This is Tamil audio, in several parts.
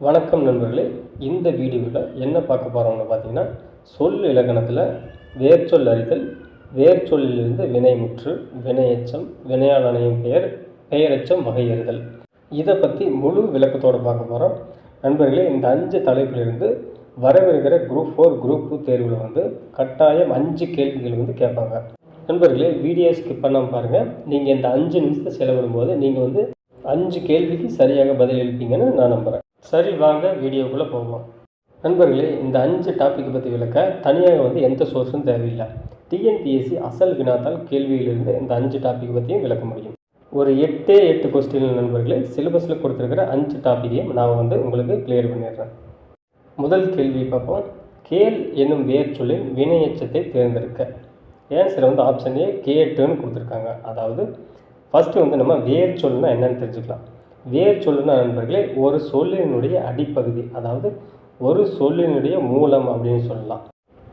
வணக்கம் நண்பர்களே இந்த வீடியோவில் என்ன பார்க்க போகிறோம்னு பார்த்தீங்கன்னா சொல் இலக்கணத்தில் வேர்ச்சொல் அறிதல் வேர்ச்சொல்லிலிருந்து வினைமுற்று வினையச்சம் வினையாளனையும் பெயர் பெயரச்சம் வகையறுதல் இதை பற்றி முழு விளக்கத்தோடு பார்க்க போகிறோம் நண்பர்களே இந்த அஞ்சு தலைப்பிலிருந்து வரவிருக்கிற குரூப் ஃபோர் குரூப் டூ தேர்வில் வந்து கட்டாயம் அஞ்சு கேள்விகள் வந்து கேட்பாங்க. நண்பர்களே வீடியோ ஸ்கிப் பண்ணாமல் பாருங்கள் நீங்கள் இந்த அஞ்சு நிமிஷத்தை செலவிடும் போது நீங்கள் வந்து அஞ்சு கேள்விக்கு சரியாக பதில் அளிப்பீங்கன்னு நான் நம்புகிறேன் சரி வாங்க வீடியோக்குள்ளே போவோம். நண்பர்களே இந்த அஞ்சு டாப்பிக்கை பற்றி விளக்க தனியாக வந்து எந்த சோர்ஸும் தேவையில்லை. டிஎன்பிஎஸ்சி அசல் வினாத்தால் கேள்வியிலிருந்து இந்த அஞ்சு டாபிக் பற்றியும் விளக்க முடியும். ஒரு எட்டே எட்டு கொஸ்டின் நண்பர்களே சிலபஸில் கொடுத்துருக்கிற அஞ்சு டாப்பிக்கையும் நான் வந்து உங்களுக்கு கிளியர் பண்ணிடுறேன். முதல் கேள்வி பார்ப்போம். கேள் என்னும் வேர் சொல்லின் வினையச்சத்தை தேர்ந்தெடுக்க. ஆன்சர் வந்து ஆப்ஷன் ஏ கேட்டுன்னு கொடுத்துருக்காங்க. அதாவது ஃபஸ்ட்டு வந்து நம்ம வேர் சொல்லுனா என்னன்னு தெரிஞ்சுக்கலாம். வேர் சொல்லுனா நண்பர்களே ஒரு சொல்லினுடைய அடிப்பகுதி அதாவது ஒரு சொல்லினுடைய மூலம் அப்படின்னு சொல்லலாம்.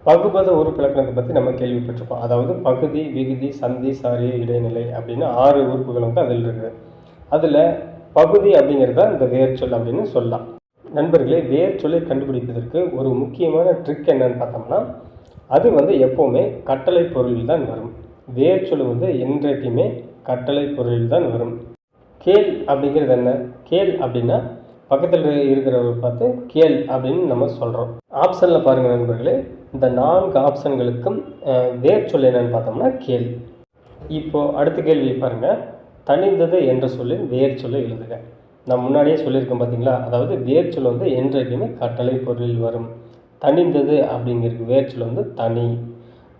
பகுபத உறுப்பிலக்கணத்தை பற்றி நம்ம கேள்விப்பட்டிருப்போம். அதாவது பகுதி விகுதி சந்தி சாரி இடைநிலை அப்படின்னு ஆறு உறுப்புகள் வந்து அதில் இருக்குது. அதில் பகுதி அப்படிங்கிறத இந்த வேர் சொல் அப்படின்னு சொல்லலாம். நண்பர்களே வேர் சொல்லை கண்டுபிடிப்பதற்கு ஒரு முக்கியமான ட்ரிக் என்னன்னு பார்த்தோம்னா அது வந்து எப்போவுமே கட்டளை பொருளில் தான் வரும். வேர் சொல் வந்து என்றைக்குமே கட்டளை பொருளில் தான் வரும். கேள் அப்படிங்கிறது என்ன? கேள் அப்படின்னா பக்கத்தில் இருக்கிறவங்க பார்த்து கேள் அப்படின்னு நம்ம சொல்கிறோம் ஆப்ஷனில் பாருங்கள் நண்பர்களே இந்த நான்கு ஆப்ஷன்களுக்கும் வேர் சொல் என்னன்னு பார்த்தோம்னா கேள். இப்போது அடுத்த கேள்வி பாருங்கள் தனிந்தது என்ற சொல்லின் வேர் சொல்லை எழுதுக. நான் முன்னாடியே சொல்லியிருக்கேன் பார்த்தீங்களா அதாவது வேர் சொல் வந்து என்றைக்குமே கட்டளை பொருளில் வரும். தனிந்தது அப்படிங்கிறதுக்கு வேர் சொல் வந்து தனி.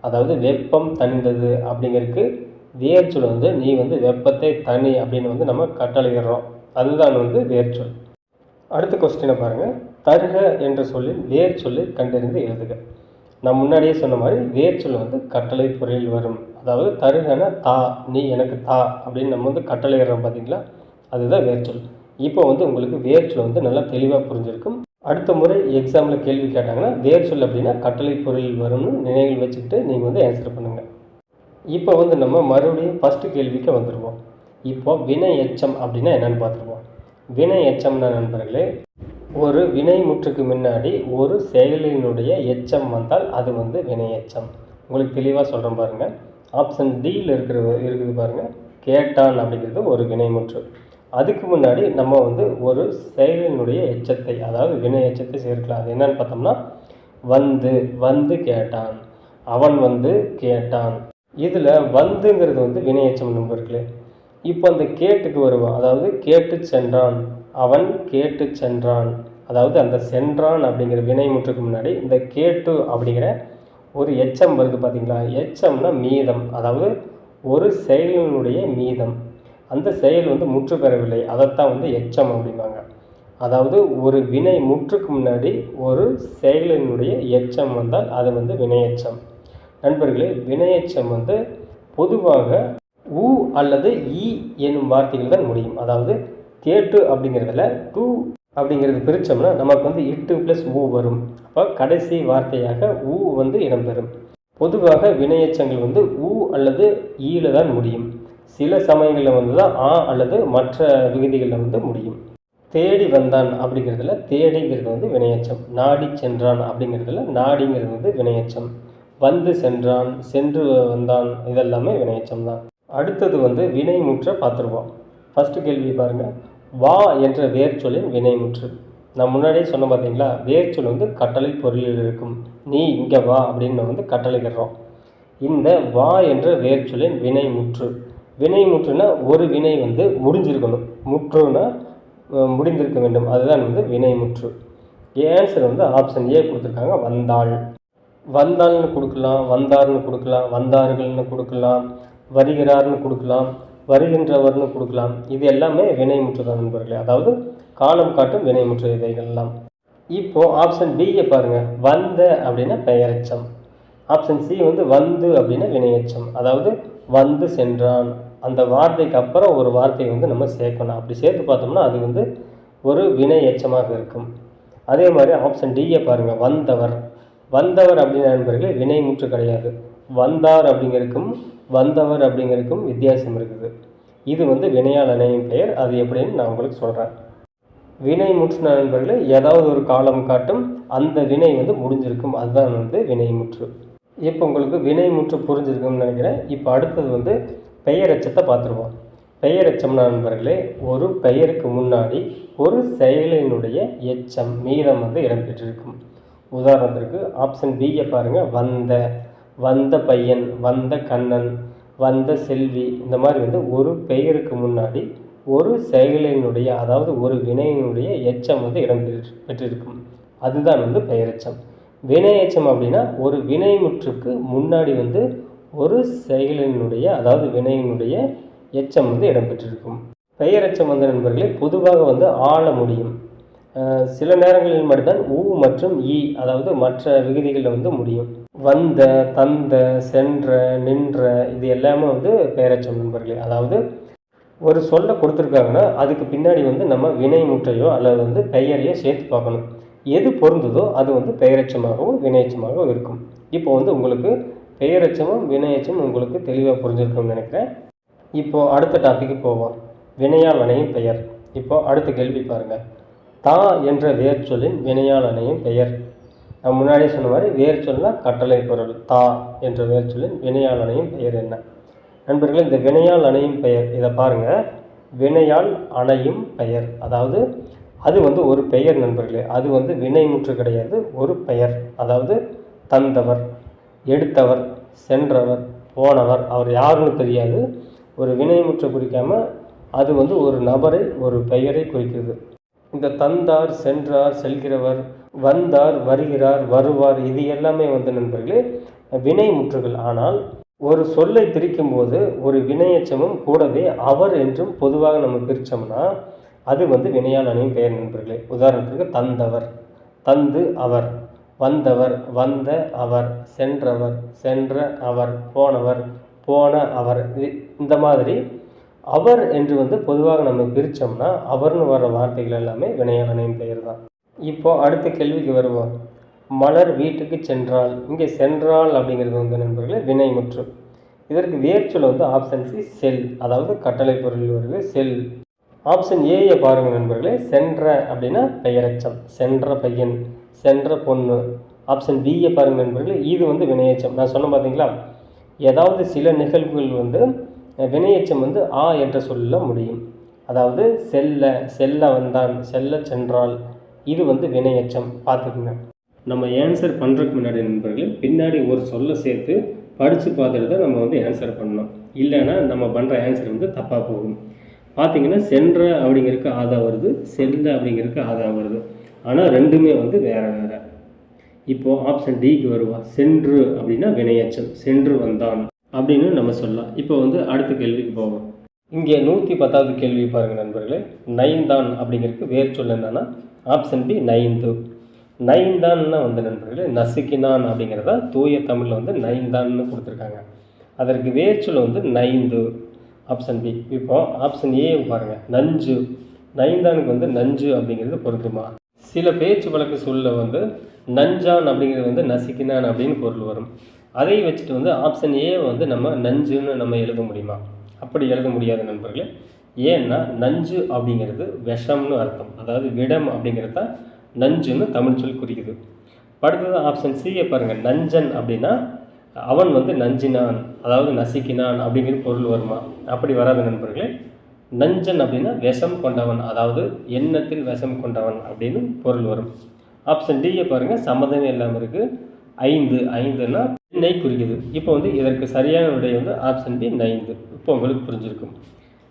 அதாவது வெப்பம் தனிந்தது அப்படிங்கிறதுக்கு வேர்ச்சொல் வந்து நீ வந்து வெப்பத்தை தனி அப்படின்னு வந்து நம்ம கட்டளையிடுறோம். அதுதான் வந்து வேர்ச்சொல். அடுத்த கொஸ்டினை பாருங்கள் தருக என்ற சொல்லின் வேர் சொல்லை கண்டறிந்து எழுதுக. நான் முன்னாடியே சொன்ன மாதிரி வேர்ச்சொல் வந்து கட்டளை பொருளில் வரும். அதாவது தருகனா தா நீ எனக்கு தா அப்படின்னு நம்ம வந்து கட்டளையிடுறோம் பார்த்தீங்களா அதுதான் வேர்ச்சொல். இப்போ வந்து உங்களுக்கு வேர்ச்சொல் வந்து நல்லா தெளிவாக புரிஞ்சிருக்கும். அடுத்த முறை எக்ஸாமில் கேள்வி கேட்டாங்கன்னா வேர்ச்சொல் அப்படின்னா கட்டளை பொருளில் வரும்னு நினைவில் வச்சுக்கிட்டு நீங்கள் வந்து ஆன்சர் பண்ணுங்கள் இப்போ வந்து நம்ம மறுபடியும் ஃபஸ்ட்டு கேள்விக்கு வந்துடுவோம் இப்போ வினை எச்சம் அப்படின்னா என்னன்னு பார்த்துருவோம். வினை எச்சம்னா நண்பர்களே ஒரு வினை முற்றுக்கு முன்னாடி ஒரு செயலினுடைய எச்சம் வந்தால் அது வந்து வினை எச்சம் உங்களுக்கு தெளிவாக சொல்கிறேன் பாருங்கள் ஆப்ஷன் டியில் இருக்கிற இருக்குது பாருங்கள் கேட்டான் அப்படிங்கிறது ஒரு வினைமுற்று அதுக்கு முன்னாடி நம்ம வந்து ஒரு செயலினுடைய எச்சத்தை அதாவது வினை எச்சத்தை சேர்க்கலாம். அது என்னன்னு பார்த்தோம்னா வந்து வந்து கேட்டான். அவன் வந்து கேட்டான். இதில் வந்துங்கிறது வந்து வினையச்சம் நண்பர்களே. இப்போ அந்த கேட்டுக்கு வருவான் அதாவது கேட்டு சென்றான். அவன் கேட்டு சென்றான். அதாவது அந்த சென்றான் அப்படிங்கிற வினைமுற்றுக்கு முன்னாடி இந்த கேட்டு அப்படிங்கிற ஒரு எச்சம் வருது பார்த்தீங்களா எச்சம்னா மீதம். அதாவது ஒரு செயலினுடைய மீதம். அந்த செயல் வந்து முற்று பெறவில்லை அதைத்தான் வந்து எச்சம் அப்படிம்பாங்க. அதாவது ஒரு வினை முற்றுக்கு முன்னாடி ஒரு செயலினுடைய எச்சம் வந்தால் அது வந்து வினையச்சம் நண்பர்களே வினையச்சம் வந்து பொதுவாக உ அல்லது இ என்னும் வார்த்தைகள் தான் முடியும். அதாவது கேட்டு அப்படிங்கிறதுல டூ அப்படிங்கிறது பிரித்தோம்னா நமக்கு வந்து எட்டு ப்ளஸ் ஊ வரும். அப்போ கடைசி வார்த்தையாக ஊ வந்து இடம்பெறும். பொதுவாக வினையச்சங்கள் வந்து ஊ அல்லது ஈல தான் முடியும். சில சமயங்களில் வந்து தான் ஆ அல்லது மற்ற விகுதிகளில் வந்து முடியும். தேடி வந்தான் அப்படிங்கிறதுல தேடிங்கிறது வந்து வினையச்சம். நாடி சென்றான் அப்படிங்கிறதுல நாடிங்கிறது வந்து வினையச்சம். வந்து சென்றான் சென்று வந்தான். இதெல்லாமே வினையச்சம் தான் அடுத்தது வந்து வினைமுற்ற பார்த்துருவோம். ஃபஸ்ட்டு கேள்வி பாருங்கள் வா என்ற வேர்ச்சொல்லின் வினைமுற்று. நான் முன்னாடியே சொன்ன பார்த்தீங்களா? வேர்ச்சொல் வந்து கட்டளை பொருளில் இருக்கும். நீ இங்கே வா அப்படின்னு வந்து கட்டளையிடுறோம். இந்த வா என்ற வேர்ச்சொல்லின் வினைமுற்று. வினைமுற்றுனா ஒரு வினை வந்து முடிஞ்சிருக்கணும். முற்றுனா முடிந்திருக்க வேண்டும். அதுதான் வந்து வினைமுற்று. ஆன்சர் வந்து ஆப்ஷன் ஏ கொடுத்துருக்காங்க. வந்தாள். வந்தாள்னு கொடுக்கலாம் வந்தார்னு கொடுக்கலாம் வந்தார்கள்னு கொடுக்கலாம் வருகிறார்னு கொடுக்கலாம் வருகின்றவர்னு கொடுக்கலாம். இது எல்லாமே வினைமுற்றுதான் நண்பர்களே? அதாவது காலம் காட்டும் வினைமுற்று இவைகள்லாம் இப்போது ஆப்ஷன் பியை பாருங்க. வந்த அப்படின்னா பெயரெச்சம். ஆப்ஷன் சி வந்து வந்து அப்படின்னா வினையச்சம். அதாவது வந்து சென்றான். அந்த வார்த்தைக்கு அப்புறம் ஒரு வார்த்தையை வந்து நம்ம சேர்க்கணும். அப்படி சேர்த்து பார்த்தோம்னா அது வந்து ஒரு வினை எச்சமாக இருக்கும். அதே மாதிரி ஆப்ஷன் டியை பாருங்கள் வந்தவர். வந்தவர் அப்படின்னு நண்பர்களே வினைமுற்று கிடையாது. வந்தார் அப்படிங்கிறதுக்கும் வந்தவர் அப்படிங்கிறதுக்கும் வித்தியாசம் இருக்குது. இது வந்து வினையால் அணையும் பெயர். அது எப்படின்னு நான் உங்களுக்கு சொல்கிறேன் வினை முற்று நண்பர்களே ஏதாவது ஒரு காலம் காட்டும் அந்த வினை வந்து முடிஞ்சிருக்கும். அதுதான் வந்து வினைமுற்று இப்போ உங்களுக்கு வினை முற்று புரிஞ்சிருக்கும்னு நினைக்கிறேன். இப்போ அடுத்தது வந்து பெயரச்சத்தை பார்த்துருவோம். பெயரெச்சம் நண்பர்களே ஒரு பெயருக்கு முன்னாடி ஒரு செயலினுடைய எச்சம் மீதம் வந்து இடம்பெற்றிருக்கும். உதாரணத்திற்கு ஆப்ஷன் பியை பாருங்கள் வந்த வந்த பையன் வந்த கண்ணன் வந்த செல்வி இந்த மாதிரி வந்து ஒரு பெயருக்கு முன்னாடி ஒரு செயலினுடைய அதாவது ஒரு வினையினுடைய எச்சம் வந்து இடம்பெற்று பெற்றிருக்கும். அதுதான் வந்து பெயரெச்சம். வினையெச்சம் அப்படின்னா ஒரு வினைமுற்றுக்கு முன்னாடி வந்து ஒரு செயலினுடைய அதாவது வினையினுடைய எச்சம் வந்து இடம்பெற்றிருக்கும் பெயரெச்சம் வந்து நண்பர்களே பொதுவாக வந்து ஆள முடியும். சில நேரங்களில் மட்டும்தான் ஊ மற்றும் ஈ அதாவது மற்ற விகுதிகளில் வந்து முடியும். வந்த தந்த சென்ற நின்ற இது எல்லாமே வந்து பெயரச்சம் நண்பர்களே. அதாவது ஒரு சொல்லை கொடுத்துருக்காங்கன்னா அதுக்கு பின்னாடி வந்து நம்ம வினைமுற்றையோ அல்லது வந்து பெயரையோ சேர்த்து பார்க்கணும். எது பொருந்துதோ அது வந்து பெயரச்சமாகவும் வினையச்சமாகவும் இருக்கும். இப்போ வந்து உங்களுக்கு பெயரச்சமும் வினையச்சமும் உங்களுக்கு தெளிவாக புரிஞ்சிருக்கும்னு நினைக்கிறேன். இப்போது அடுத்த டாபிக்கு போவோம். வினையால் பெயர். இப்போது அடுத்த கேள்வி பாருங்கள் தா என்ற வேர்ச்சொல்லின் வினையாளனையும் பெயர். நான் முன்னாடியே சொன்ன மாதிரி வேர்ச்சொல்னா கட்டளை பொருள். தா என்ற வேர்ச்சொல்லின் வினையால் அணையும் பெயர் என்ன? நண்பர்களே இந்த வினையால் அணையும் பெயர் இதை பாருங்கள் வினையால் அணையும் பெயர். அதாவது அது வந்து ஒரு பெயர் நண்பர்களே. அது வந்து வினைமுற்று கிடையாது ஒரு பெயர். அதாவது தந்தவர் எடுத்தவர் சென்றவர் போனவர் அவர் யாருன்னு தெரியாது. ஒரு வினைமுற்று குறிக்காமல் அது வந்து ஒரு நபரை ஒரு பெயரை குறிக்கிறது. இந்த தந்தார் சென்றார் செல்கிறவர் வந்தார் வருகிறார் வருவார் இது எல்லாமே வந்து நண்பர்களே வினை முற்றுகள். ஆனால் ஒரு சொல்லை பிரிக்கும் போது ஒரு வினையச்சமும் கூடவே அவர் என்றும் பொதுவாக நம்ம பிரித்தோம்னா அது வந்து வினையாளனின் பெயர் நண்பர்களே. உதாரணத்துக்கு தந்தவர் தந்து அவர் வந்தவர் வந்த அவர் சென்றவர் சென்ற அவர் போனவர் போன அவர் இந்த மாதிரி அவர் என்று வந்து பொதுவாக நம்ம பிரித்தோம்னா அவர்னு வர வார்த்தைகள் எல்லாமே வினையால் பெயர் தான். இப்போ அடுத்த கேள்விக்கு வருவோம். மலர் வீட்டுக்கு சென்றால் இங்கே சென்றால் அப்படிங்கிறது வந்து நண்பர்களே வினைமுற்று. இதற்கு வேர்ச்சொல் வந்து ஆப்ஷன் சி செல். அதாவது கட்டளை பொருள் வருது செல். ஆப்ஷன் ஏயை பாருங்கள் நண்பர்களே சென்ற அப்படின்னா பெயரச்சம் சென்ற பையன் சென்ற பொண்ணு. ஆப்ஷன் பியை பாருங்கள் நண்பர்களே இது வந்து வினையச்சம். நான் சொன்ன பார்த்தீங்களா ஏதாவது சில நிகழ்வுகள் வந்து வினையச்சம் வந்து ஆ என்ற சொல்ல முடியும். அதாவது செல்ல செல்ல வந்தான் செல்ல சென்றால் இது வந்து வினையச்சம். பார்த்துக்குங்க. நம்ம ஆன்சர் பண்ணுறதுக்கு முன்னாடி நண்பர்களே பின்னாடி ஒரு சொல்லை சேர்த்து படித்து பார்த்துட்டு தான் நம்ம வந்து ஆன்சர் பண்ணணும். இல்லைன்னா நம்ம பண்ணுற ஆன்சர் வந்து தப்பாக போகும். பார்த்தீங்கன்னா சென்ற அப்படிங்கிறதுக்கு ஆதா வருது செல்ல அப்படிங்கிறதுக்கு ஆதா வருது. ஆனால் ரெண்டுமே வந்து வேறு வேறு. இப்போது ஆப்ஷன் டிக்கு வருவா. சென்று அப்படின்னா வினையச்சம். சென்று வந்தான். அப்படின்னு நம்ம சொல்லலாம். இப்போ வந்து அடுத்த கேள்விக்கு போவோம். இங்கே நூற்றி பத்தாவது கேள்வி பாருங்க நண்பர்களே. நைந்தான் அப்படிங்கிறதுக்கு வேர் சொல் என்னன்னா ஆப்ஷன் பி நைன்து நைன் தான்னா வந்து நண்பர்களே நசுக்கினான் அப்படிங்கிறத தூய தமிழில் வந்து நைந்தான்னு கொடுத்துருக்காங்க. அதற்கு வேர்ச்சொல் வந்து நைந்து ஆப்ஷன் பி இப்போ ஆப்ஷன் ஏ பாருங்க. நஞ்சு. நைந்தானுக்கு வந்து நஞ்சு அப்படிங்கிறது பொருந்துமா? சில பேச்சு வழக்கு சொல்ல வந்து நஞ்சான் அப்படிங்கிறது வந்து நசுக்கினான் அப்படின்னு பொருள் வரும். அதை வச்சுட்டு வந்து ஆப்ஷன் ஏ வந்து நம்ம நஞ்சுன்னு நம்ம எழுத முடியுமா? அப்படி எழுத முடியாத நண்பர்களே ஏன்னா நஞ்சு அப்படிங்கிறது விஷம்னு அர்த்தம். அதாவது விடம் அப்படிங்கிறது தான் நஞ்சுன்னு தமிழ் சொல் குறிக்குது. அடுத்தது ஆப்ஷன் சியை பாருங்கள் நஞ்சன் அப்படின்னா அவன் வந்து நஞ்சினான் அதாவது நசுக்கினான் அப்படிங்கிற பொருள் வருமா? அப்படி வராத நண்பர்களே. நஞ்சன் அப்படின்னா விஷம் கொண்டவன் அதாவது எண்ணத்தில் விஷம் கொண்டவன் அப்படின்னு பொருள் வரும். ஆப்ஷன் டியை பாருங்கள் சம்மதமே இல்லாமல் இருக்குது ஐந்து ஐந்துன்னா எண்ணை குறிக்குது. இப்போ வந்து இதற்கு சரியான விடை வந்து ஆப்ஷன் பி நைந்து இப்போ உங்களுக்கு புரிஞ்சிருக்கும்.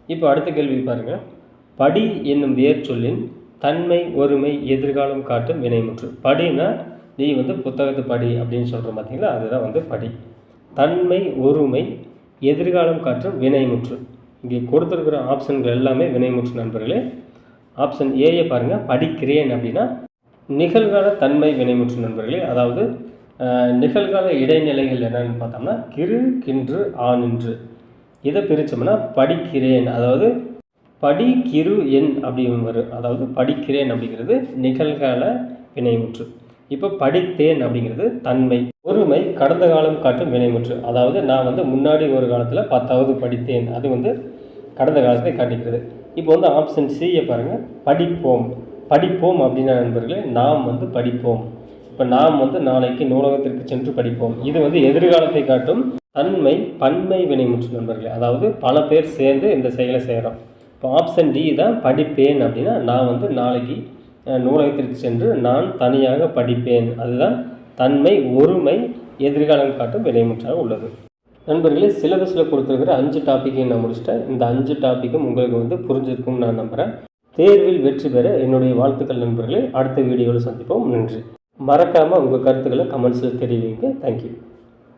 இப்போ அடுத்த கேள்வி பாருங்கள் படி என்னும் வேர்ச்சொல்லின் தன்மை ஒருமை எதிர்காலம் காட்டும் வினைமுற்று படினா நீ வந்து புத்தகத்தை படி அப்படின்னு சொல்கிற பார்த்தீங்களா அதுதான் வந்து படி. தன்மை ஒருமை எதிர்காலம் காட்டும் வினைமுற்று. இங்கே கொடுத்துருக்கிற ஆப்ஷன்கள் எல்லாமே வினைமுற்று நண்பர்களே. ஆப்ஷன் ஏயை பாருங்கள் படிக்கிறேன் அப்படின்னா நிகழ்கால தன்மை வினைமுற்று நண்பர்களே. அதாவது நிகழ்கால இடைநிலைகள் என்னென்னு பார்த்தோம்னா கிரு கின்று ஆனின்று இதை பிரித்தோம்னா படிக்கிறேன். அதாவது படி கிரு எண் அப்படின்னு வரும் அதாவது படிக்கிறேன் அப்படிங்கிறது நிகழ்கால வினைமுற்று இப்போ படித்தேன் அப்படிங்கிறது தன்மை. ஒருமை கடந்த காலம் காட்டும் வினைமுற்று அதாவது நான் வந்து முன்னாடி ஒரு காலத்தில் பத்தாவது படித்தேன். அது வந்து கடந்த காலத்தை காட்டிக்கிறது. இப்போ வந்து ஆப்ஷன் சியை பாருங்கள் படிப்போம். படிப்போம் அப்படின்னா நண்பர்களே நாம் வந்து படிப்போம். இப்போ நாம் வந்து நாளைக்கு நூலகத்திற்கு சென்று படிப்போம். இது வந்து எதிர்காலத்தை காட்டும் தன்மை பன்மை வினைமுற்று நண்பர்களே. அதாவது பல பேர் சேர்ந்து இந்த செயலை செய்கிறோம் இப்போ ஆப்ஷன் டி தான் படிப்பேன் அப்படின்னா நான் வந்து நாளைக்கு நூலகத்திற்கு சென்று நான் தனியாக படிப்பேன். அதுதான் தன்மை ஒருமை எதிர்காலம் காட்டும் வினைமுற்றாக உள்ளது. நண்பர்களே சிலபஸில் கொடுத்துருக்கிற அஞ்சு டாப்பிக்கையும் நான் முடிச்சிட்டேன். இந்த அஞ்சு டாப்பிக்கும் உங்களுக்கு வந்து புரிஞ்சிருக்கும்னு நான் நம்புகிறேன் தேர்வில் வெற்றி பெற என்னுடைய வாழ்த்துக்கள் நண்பர்களே. அடுத்த வீடியோவில் சந்திப்போம். நன்றி. மறக்காமல் உங்கள் கருத்துக்களை கமெண்ட்ஸில் தெரிவிங்க. தேங்க்யூ